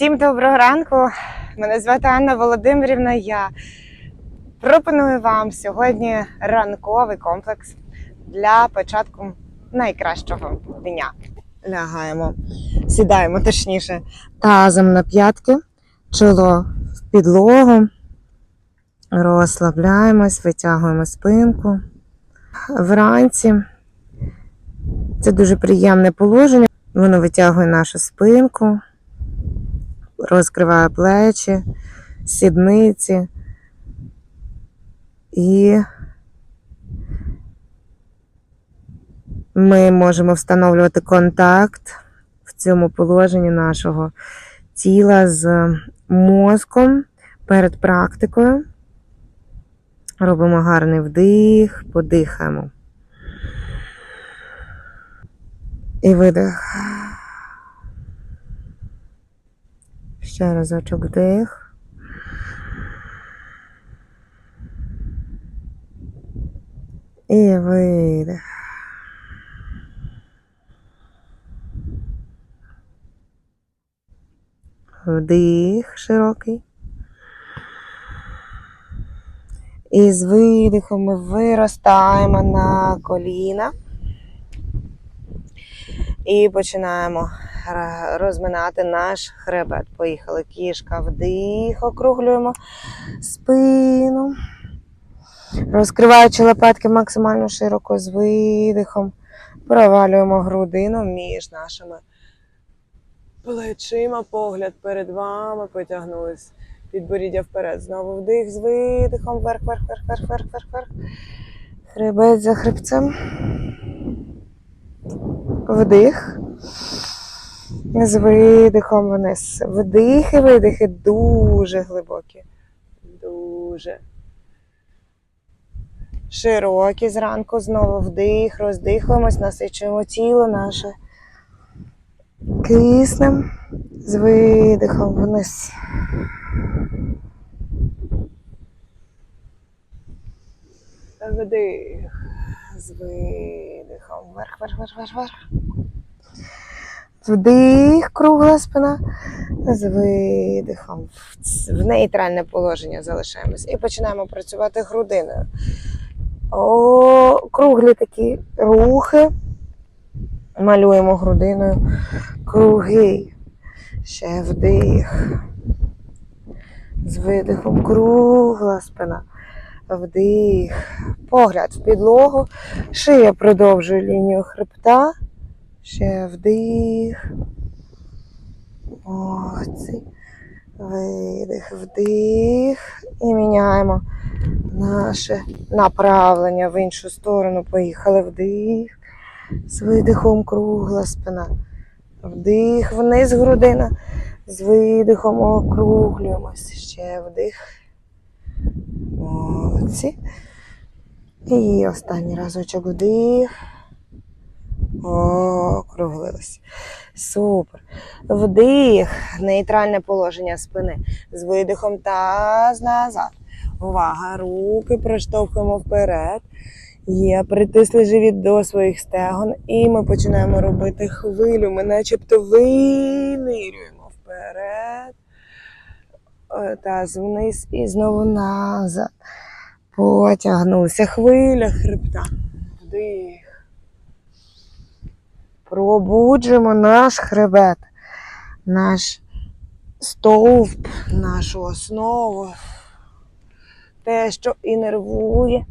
Всім доброго ранку. Мене звати Анна Володимирівна. Я пропоную вам сьогодні ранковий комплекс для початку найкращого дня. Лягаємо, сідаємо точніше тазом на п'ятки, чоло в підлогу, розслабляємось, витягуємо спинку. Вранці це дуже приємне положення. Воно витягує нашу спинку, розкриває плечі, сідниці і ми можемо встановлювати контакт в цьому положенні нашого тіла з мозком перед практикою. Робимо гарний вдих, подихаємо. І видих. Ще разочок вдих. І видих. Вдих широкий. І з видихом ми виростаємо на коліна. І починаємо розминати наш хребет. Поїхали. Кішка вдих, округлюємо спину. Розкриваючи лопатки максимально широко з видихом. Провалюємо грудину між нашими плечима. Погляд перед вами. Потягнулись. Підборіддя вперед. Знову вдих з видихом. Вверх, вверх, вверх, вверх, вверх, вверх, вверх. Хребет за хребцем. Вдих. З видихом вниз. Вдихи, видихи дуже глибокі. Дуже. Широкі зранку. Знову вдих, роздихуємось, насичуємо тіло наше. Киснем. З видихом вниз. Вдих. З видихом. Вверх, вверх, вверх, вверх, вверх. Вдих, кругла спина. З видихом. В нейтральне положення залишаємось. І починаємо працювати грудиною. О, круглі такі рухи. Малюємо грудиною круги. Ще вдих. З видихом кругла спина. Вдих. Погляд в підлогу. Шия продовжує лінію хребта. Ще вдих. Молодці. Видих, вдих. І міняємо наше направлення в іншу сторону. Поїхали вдих. З видихом кругла спина. Вдих, вниз грудина. З видихом округлюємось. Ще вдих. Молодці. І останній разочок вдих. Округлилось. Супер. Вдих. Нейтральне положення спини. З видихом таз назад. Увага. Руки проштовхуємо вперед. Є, притисли живіт до своїх стегон. І ми починаємо робити хвилю. Ми начебто винирюємо вперед. Е, Таз вниз і знову назад. Потягнувся. Хвиля хребта. Вдих. Пробуджуємо наш хребет, наш стовп, нашу основу. Те, що інервує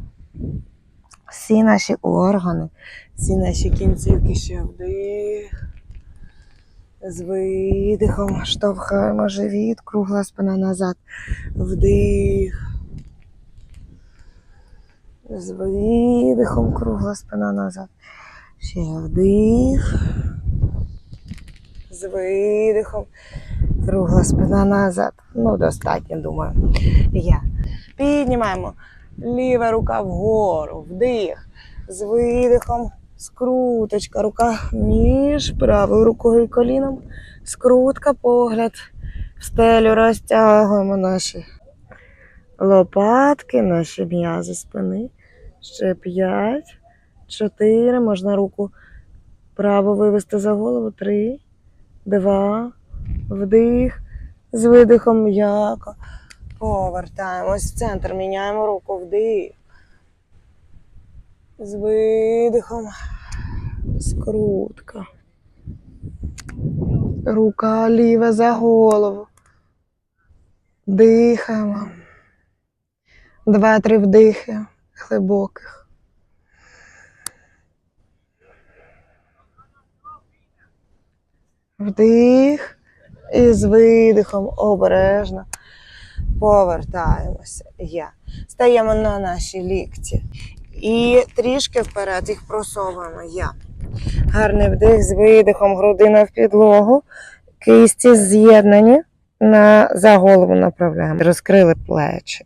всі наші органи, всі наші кінцівки ще вдих. З видихом штовхаємо живіт, кругла спина назад. Вдих. З видихом кругла спина назад. Ще вдих. З видихом. Кругла спина назад. Ну, достатньо, думаю. Я. Піднімаємо. Ліва рука вгору. Вдих. З видихом. Скруточка. Рука між правою рукою і коліном. Скрутка, погляд. В стелю розтягуємо наші лопатки, наші м'язи спини. Ще п'ять. Чотири. Можна руку право вивести за голову. Три, два, вдих. З видихом м'яко. Повертаємось в центр, міняємо руку вдих. З видихом. Скрутка. Рука ліва за голову. Дихаємо. Два-три вдихи глибоких. Вдих. І з видихом обережно повертаємося. Я. Стаємо на наші лікті. І трішки вперед їх просовуємо. Я. Гарний вдих з видихом, грудина в підлогу. Кисті з'єднані на, за голову направляємо. Розкрили плечі.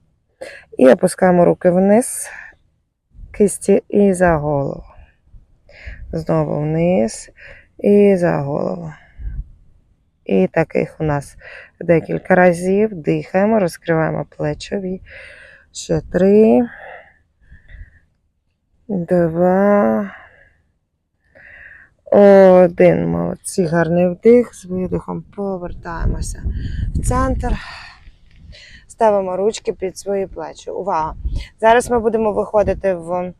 І опускаємо руки вниз. Кисті і за голову. Знову вниз і за голову. І таких у нас декілька разів. Дихаємо, розкриваємо плечові. Ще три. Два. Один. Молодці. Гарний вдих. З видихом повертаємося в центр. Ставимо ручки під свої плечі. Увага! Зараз ми будемо виходити в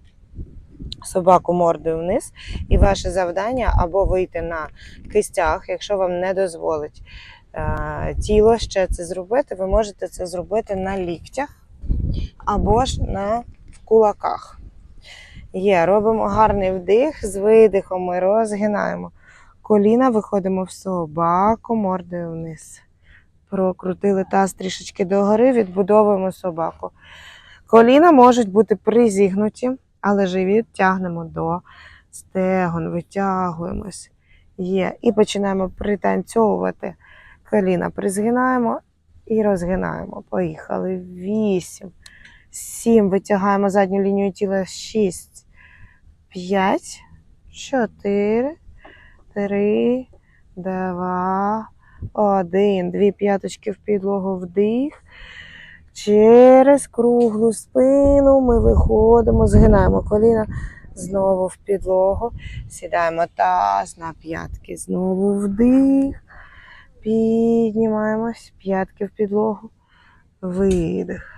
собаку мордою вниз. І ваше завдання або вийти на кистях, якщо вам не дозволить е, тіло ще це зробити, ви можете це зробити на ліктях або ж на кулаках. Є, робимо гарний вдих, з видихом ми розгинаємо. Коліна виходимо в собаку, мордою вниз. Прокрутили таз трішечки догори, відбудовуємо собаку. Коліна можуть бути призігнуті, але живіт тягнемо до стегон, витягуємось. Є. І починаємо пританцьовувати. Коліна призгинаємо і розгинаємо. Поїхали. Вісім. Сім. Витягаємо задню лінію тіла. Шість. П'ять. Чотири. Три. Два. Один. Дві п'яточки в підлогу вдих. Через круглу спину ми виходимо, згинаємо коліна знову в підлогу. Сідаємо таз на п'ятки. Знову вдих. Піднімаємось. П'ятки в підлогу. Видих.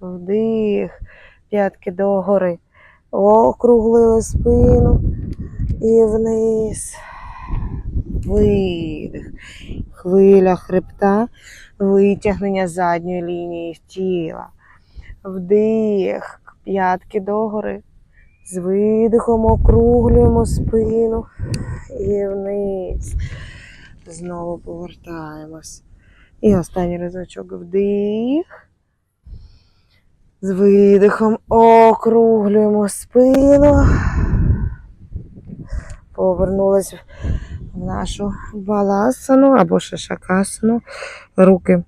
Вдих. П'ятки догори. Округлили спину. І вниз. Видих. Хвиля хребта. Витягнення задньої лінії тіла. Вдих. П'ятки догори. З видихом округлюємо спину і вниз. Знову повертаємось. І останній разочок вдих. З видихом округлюємо спину. Повернулись в нашу баласану або шашакасану. Руки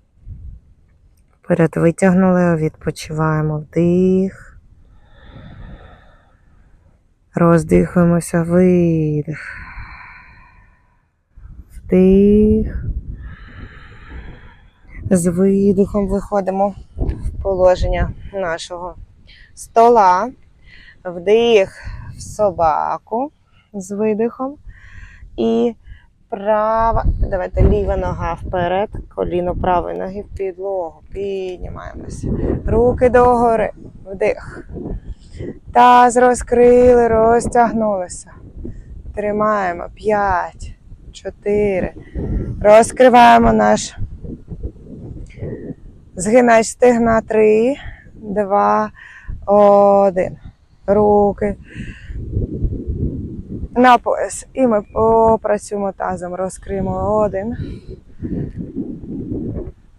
вперед витягнули, відпочиваємо вдих. Роздихуємося, видих. Вдих. З видихом виходимо в положення нашого стола. Вдих в собаку з видихом. І права, давайте ліва нога вперед, коліно правої ноги в підлогу. Піднімаємося. Руки догори. Вдих. Таз розкрили, розтягнулися. Тримаємо. П'ять, чотири. Розкриваємо наш згинач стегна. Три, два, один. Руки. На пояс. І ми попрацюємо тазом. Розкриємо один.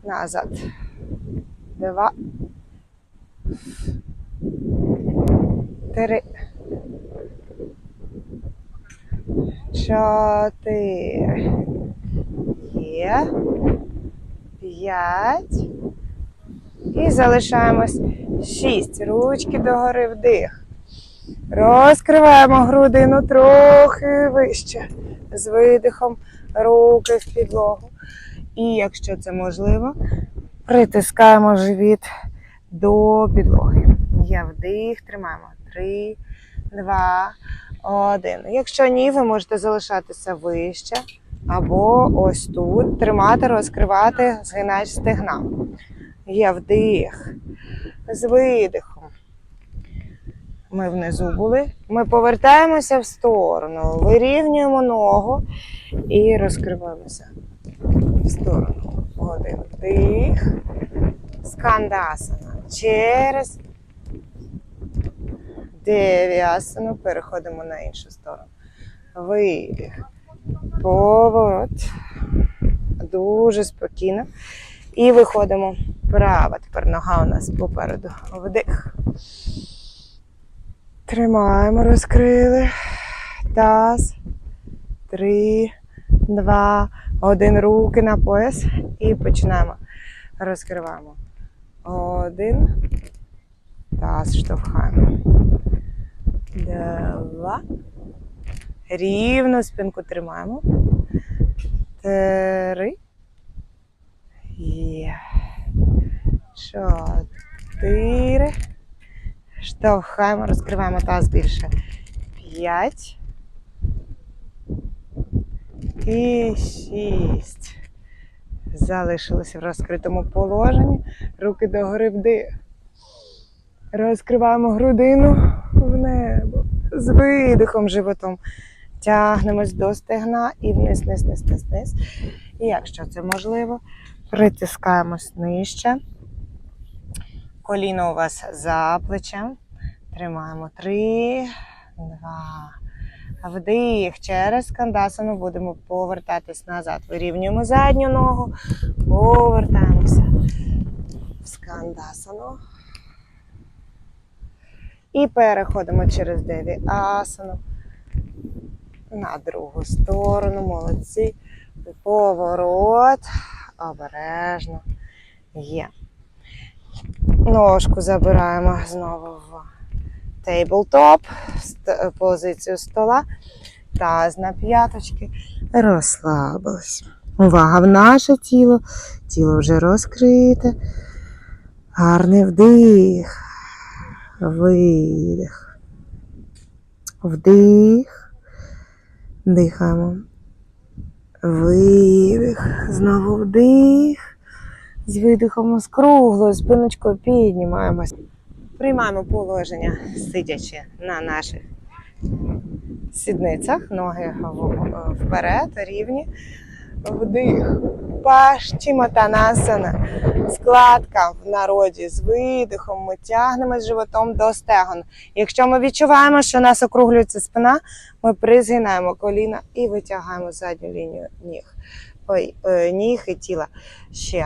Назад. Два. Три. Чотири. Є. П'ять. І залишаємось шість. Ручки догори вдих. Розкриваємо грудину трохи вище. З видихом руки в підлогу. І якщо це можливо, притискаємо живіт до підлоги. Є вдих, тримаємо. Три, два, один. Якщо ні, ви можете залишатися вище. Або ось тут тримати, розкривати, згинати стегна. Є вдих. З видихом. Ми внизу були. Ми повертаємося в сторону, вирівнюємо ногу і розкриваємося в сторону. Один вдих. Скандасана. Через дев'ясану. Переходимо на іншу сторону. Видих. Поворот. Дуже спокійно. І виходимо вправо. Тепер нога у нас попереду. Вдих. Тримаємо, розкрили. Таз. Три, два, один. Руки на пояс. І починаємо. Розкриваємо. Один. Таз штовхаємо. Два. Рівно спинку тримаємо. Три. Є. Чотири. Штовхаємо, розкриваємо таз більше. П'ять. І шість. Залишилися в розкритому положенні. Руки догори вдих. Розкриваємо грудину в небо. З видихом животом. Тягнемось до стегна і вниз, вниз, вниз, вниз, вниз. І якщо це можливо, притискаємось нижче. Коліно у вас за плечем. Тримаємо три, два. Вдих. Через кандасану будемо повертатись назад. Вирівнюємо задню ногу, повертаємося в скандасану. І переходимо через деві асану на другу сторону. Молодці. Поворот. Обережно. Є. Ножку забираємо знову в тейблтоп, позицію стола. Таз на п'яточки. Розслабились. Увага в наше тіло. Тіло вже розкрите. Гарний вдих. Видих. Вдих. Дихаємо. Видих. Знову вдих. З видихом з круглою спиночкою піднімаємось. Приймаємо положення, сидячи на наших сідницях, ноги вперед, рівні. Вдих. Пашчіматанасана. Складка в народі з видихом. Ми тягнемо животом до стегон. Якщо ми відчуваємо, що у нас округлюється спина, ми призгинаємо коліна і витягаємо задню лінію ніг. Ой, е, ніг і тіла. Ще.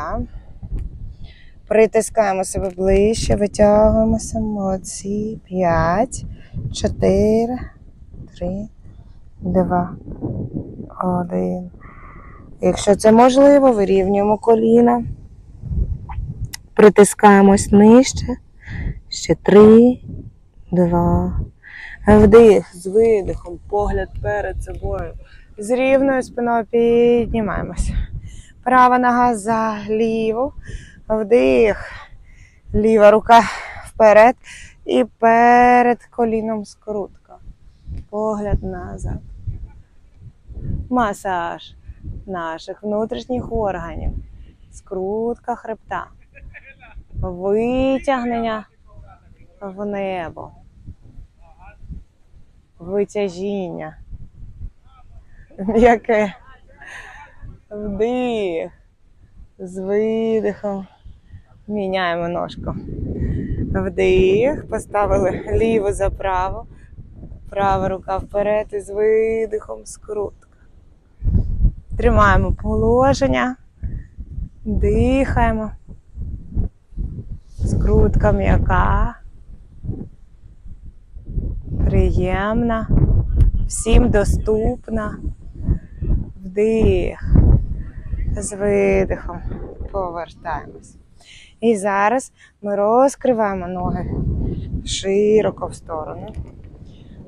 Притискаємо себе ближче, витягуємося. Молодці. П'ять, чотири, три, два, один. Якщо це можливо, вирівнюємо коліна. Притискаємось нижче. Ще три, два. Вдих з видихом, погляд перед собою. З рівною спиною піднімаємося. Права нога за ліву. Вдих. Ліва рука вперед. І перед коліном скрутка. Погляд назад. Масаж наших внутрішніх органів. Скрутка хребта. Витягнення в небо. Витяжіння. М'яке. Вдих. З видихом. Міняємо ножку. Вдих. Поставили ліву за праву. Права рука вперед і з видихом скрутка. Тримаємо положення. Дихаємо. Скрутка м'яка. Приємна. Всім доступна. Вдих. З видихом повертаємось. І зараз ми розкриваємо ноги широко в сторону.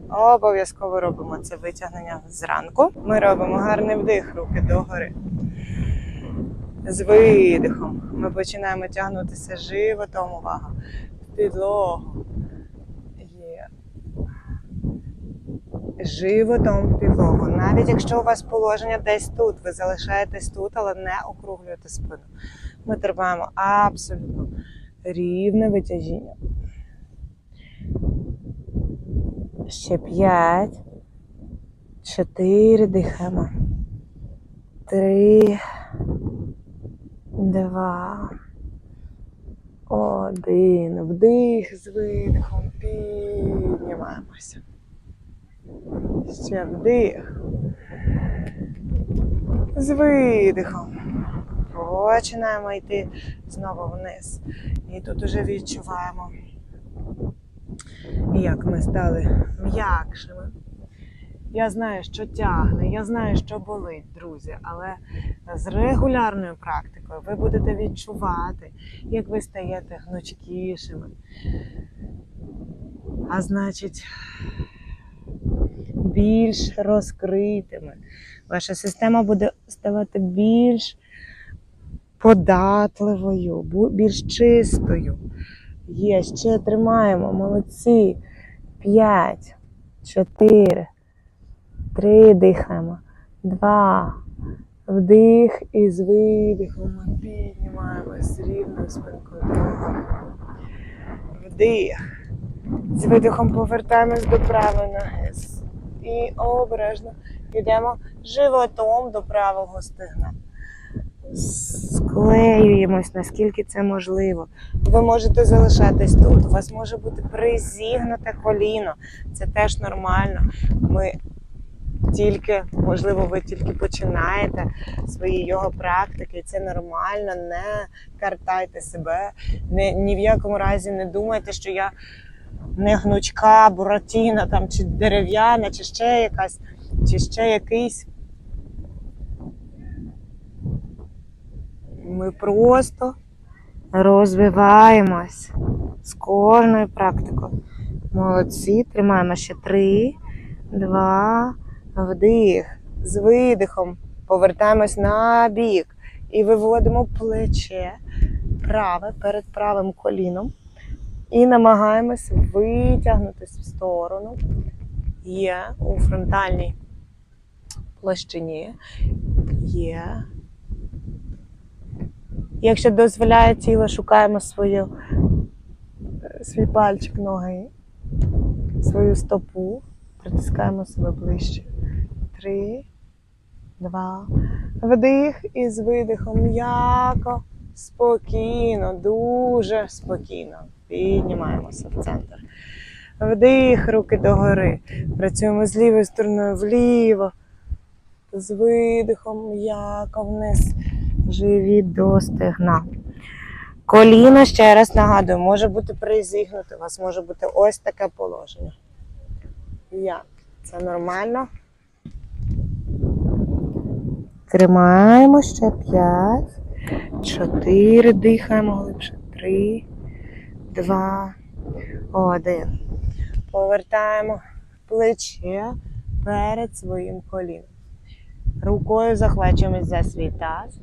Обов'язково робимо це витягнення зранку. Ми робимо гарний вдих, руки догори. З видихом ми починаємо тягнутися животом, увага, в підлогу. Є. животом в підлогу. Навіть якщо у вас положення десь тут, ви залишаєтесь тут, але не округлюєте спину. Ми тримаємо абсолютно рівне витяжіння. Ще п'ять. Чотири дихаємо. Три. Два. Один. Вдих з видихом. Піднімаємося. Ще вдих. З видихом. Починаємо йти знову вниз. І тут уже відчуваємо, як ми стали м'якшими. Я знаю, що тягне, я знаю, що болить, друзі, але з регулярною практикою ви будете відчувати, як ви стаєте гнучкішими. А значить, більш розкритими. Ваша система буде ставати більш податливою, більш чистою. Є, ще тримаємо, молодці. П'ять, чотири, три дихаємо, два. Вдих і з видихом ми піднімаємось рівно спинкою. Вдих. З видихом повертаємось до правої ноги. І обережно йдемо животом до правого стегна. Склеюємось, наскільки це можливо. Ви можете залишатись тут. У вас може бути призігнуте коліно. Це теж нормально. Ми тільки, можливо, ви тільки починаєте свої його практики, і це нормально. Не картайте себе, не, ні в якому разі не думайте, що я не гнучка, буратіна там, чи дерев'яна, чи ще якась, чи ще якийсь. Ми просто розвиваємось з кожною практикою. Молодці, тримаємо ще три, два, вдих. З видихом повертаємось на бік і виводимо плече праве перед правим коліном. І намагаємось витягнутися в сторону. Є у фронтальній площині. Є. Якщо дозволяє тіло, шукаємо свою, е, свій пальчик ноги, свою стопу, притискаємо себе ближче. Три, два. Вдих і з видихом м'яко, спокійно, дуже спокійно. Піднімаємося в центр. Вдих, руки догори. Працюємо з лівою стороною вліво. З видихом м'яко вниз. Живіт до стегна. Коліно, ще раз нагадую, може бути призігнуте, у вас може бути ось таке положення. Як? Це нормально. Тримаємо ще 5, 4, дихаємо глибше. 3, 2, 1. Повертаємо плече перед своїм коліном. Рукою захвачуємось за свій таз.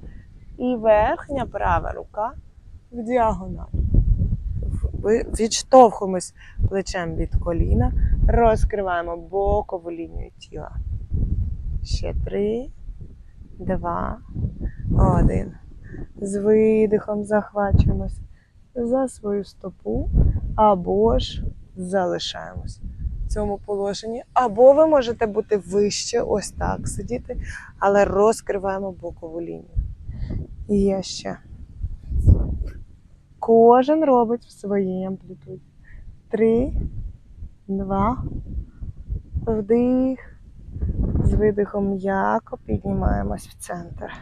І верхня права рука в діагональ. Відштовхуємось плечем від коліна, розкриваємо бокову лінію тіла. Ще три, два, один. З видихом захвачуємось за свою стопу або ж залишаємось в цьому положенні. Або ви можете бути вище, ось так сидіти, але розкриваємо бокову лінію. Є ще. Кожен робить в своїй амплітуді. Три, два, вдих. З видихом м'яко піднімаємось в центр.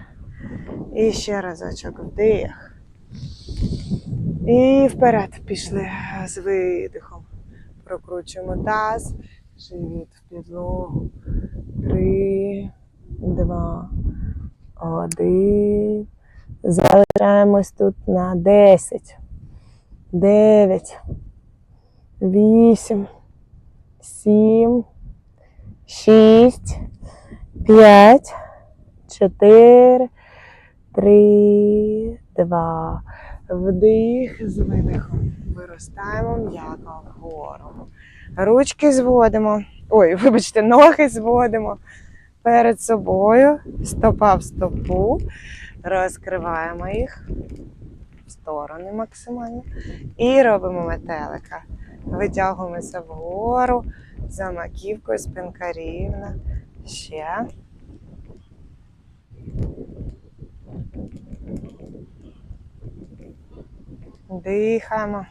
І ще разочок вдих. І вперед пішли з видихом. Прокручуємо таз, живіт в підлогу. Три, два, один. Залишаємось тут на 10, 9, 8, 7, 6, 5, 4, 3, 2. Вдих з видихом. Виростаємо м'яко вгору. Ручки зводимо. Ой, вибачте, ноги зводимо перед собою. Стопа в стопу. Розкриваємо їх в сторони максимально. І робимо метелика. Витягуємося вгору за маківкою, спинка рівна. Ще. Дихаємо.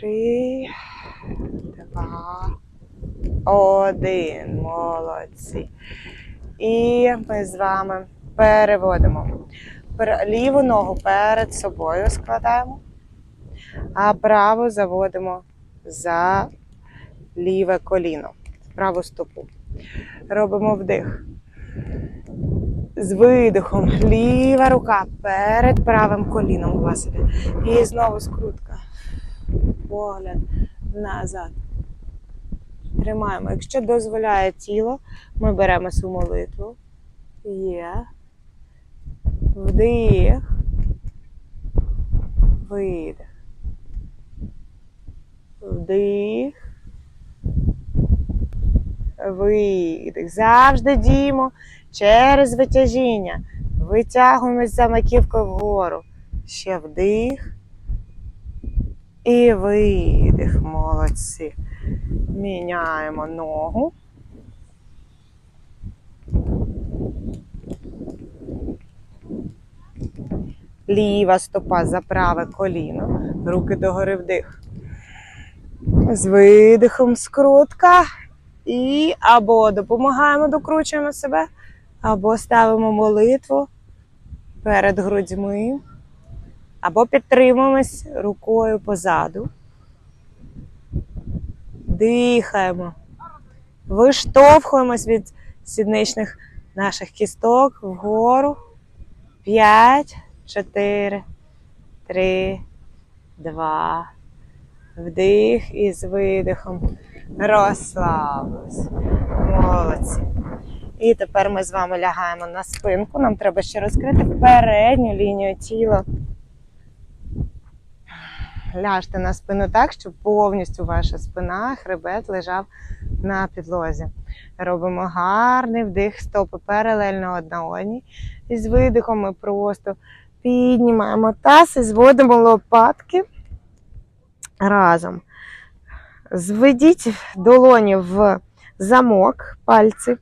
Три, два, один. Молодці. І ми з вами переводимо. Ліву ногу перед собою складаємо, а праву заводимо за ліве коліно, праву стопу. Робимо вдих. З видихом ліва рука перед правим коліном у вас іде. І знову скрутка. Погляд назад. Тримаємо. Якщо дозволяє тіло, ми беремо цю молитву. Є. Вдих. Видих. Вдих. Видих. Завжди діємо через витяжіння. Витягуємось за маківкою вгору. Ще вдих. І видих. Молодці. Міняємо ногу. Ліва стопа за праве коліно. Руки догори вдих. З видихом скрутка. І або допомагаємо, докручуємо себе, або ставимо молитву перед грудьми, або підтримуємось рукою позаду. Дихаємо. Виштовхуємось від сідничних наших кісток вгору. П'ять, чотири, три, два. Вдих і з видихом. Розслабились. Молодці. І тепер ми з вами лягаємо на спинку. Нам треба ще розкрити передню лінію тіла. Ляжте на спину так, щоб повністю ваша спина, хребет лежав на підлозі. Робимо гарний вдих, стопи паралельно одна одній. І з видихом ми просто піднімаємо таз і зводимо лопатки разом. Зведіть долоні в замок пальці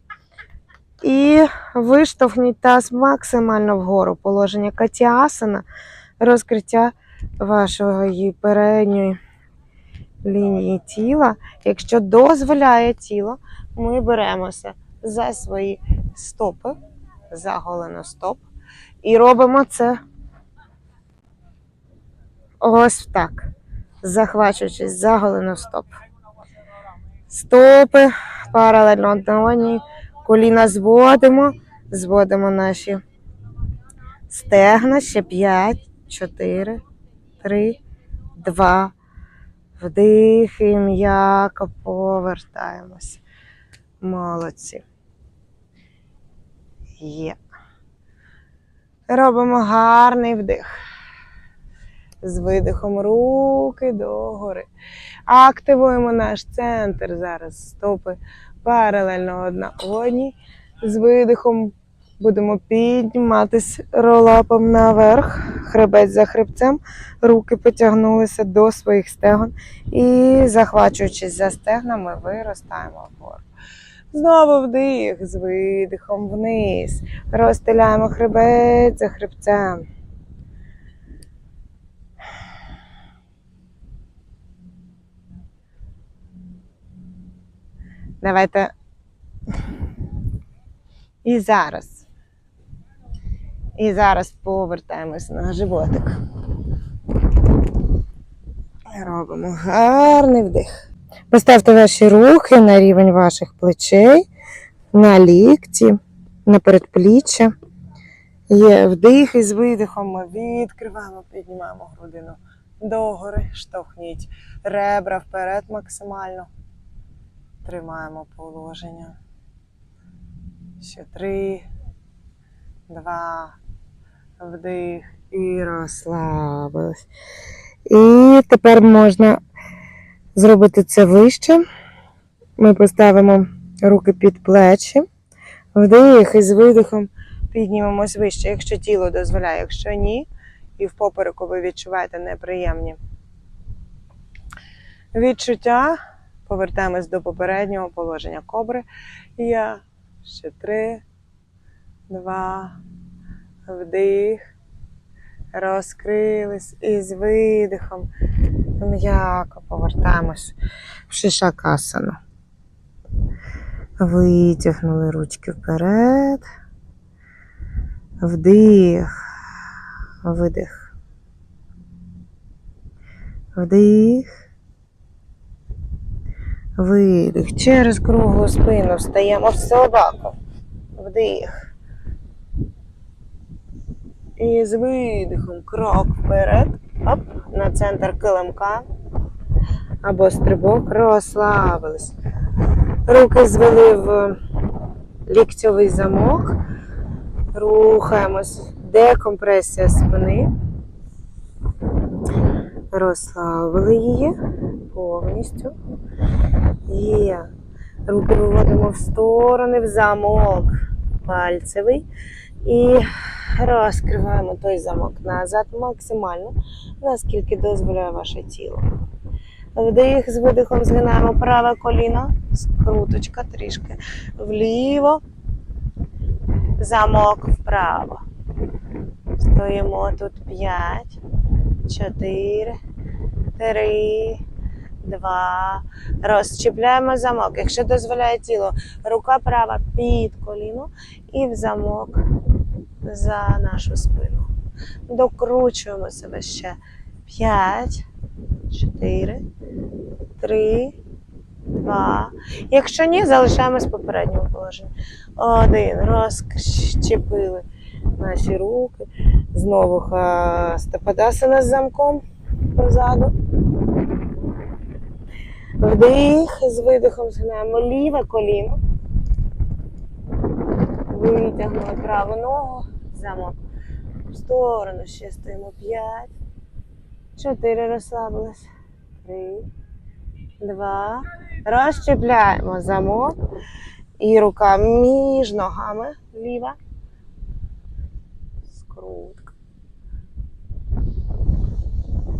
і виштовхніть таз максимально вгору. Положення катіасана, розкриття вашої передньої лінії тіла. Якщо дозволяє тіло, ми беремося за свої стопи, за голеностоп, і робимо це ось так захвачуючись за голеностоп. Стопи паралельно одній. Коліна зводимо, зводимо наші стегна. Ще 5, 4, 3, 2. Вдих і м'яко повертаємось. Молодці. Є. Робимо гарний вдих з видихом руки догори. Активуємо наш центр зараз. Стопи паралельно одна одній. З видихом будемо підніматись ролапом наверх, хребець за хребцем, руки потягнулися до своїх стегон і, захвачуючись за стегнами, виростаємо вгору. Знову вдих з видихом вниз. Розстеляємо хребець за хребцем. Давайте. І зараз. І зараз повертаємось на животик. Робимо гарний вдих. Поставте ваші руки на рівень ваших плечей, на лікті, на передпліччя. Є вдих і з видихом ми відкриваємо, піднімаємо грудину догори, штовхніть ребра вперед максимально. Тримаємо положення. Ще три, два, вдих І розслабились. І тепер можна зробити це вище. Ми поставимо руки під плечі, вдих і з видихом піднімемось вище, якщо тіло дозволяє, якщо ні, і в попереку ви відчуваєте неприємні відчуття. Повертаємось до попереднього положення кобри. Я ще три, два, вдих. Розкрились і з видихом м'яко повертаємось в шишакасану. Витягнули ручки вперед. Вдих. Видих. Вдих. Видих. Через круглу спину встаємо в собаку. Вдих. І з видихом крок вперед. Оп, на центр килимка. Або стрибок. Розслабились. Руки звели в ліктьовий замок. Рухаємось. Декомпресія спини. Розслабили її повністю. Є. Руки виводимо в сторони, в замок пальцевий. І розкриваємо той замок назад максимально, наскільки дозволяє ваше тіло. Вдих з видихом згинаємо праве коліно, скруточка трішки вліво, замок вправо. Стоїмо тут 5, 4, 3, 2. Розчіпляємо замок. Якщо дозволяє тіло, рука права під коліно і в замок за нашу спину. Докручуємо себе ще 5, 4, 3, 2. Якщо ні, залишаємось в попередньому положенні. Один. Розчепили наші руки. Знову хастападасана з замком позаду. Вдих, з видихом згинаємо ліве коліно. Витягнули праву ногу, замок в сторону. Ще стоїмо 5, 4, розслабились. 3, 2. Розчепляємо замок. І рука між ногами ліва. Скрутка.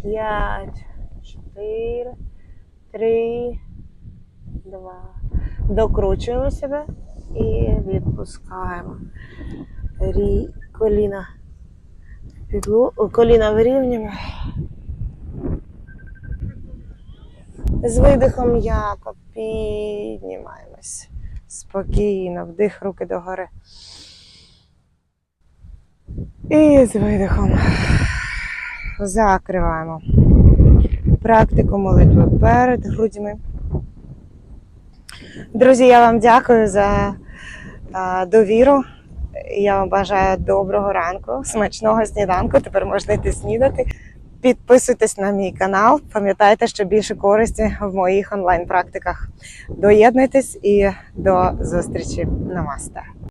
5, 4, 3, 2. Докручуємо себе і відпускаємо. Рі... Коліна. Підло... о, Коліна вирівнюємо. З видихом м'яко піднімаємось. Спокійно, вдих руки догори. І з видихом закриваємо практику молитви перед грудьми. Друзі, я вам дякую за довіру. Я вам бажаю доброго ранку, смачного сніданку. Тепер можна йти снідати. Підписуйтесь на мій канал. Пам'ятайте, що більше користі в моїх онлайн-практиках. Доєднуйтесь і до зустрічі. Намасте.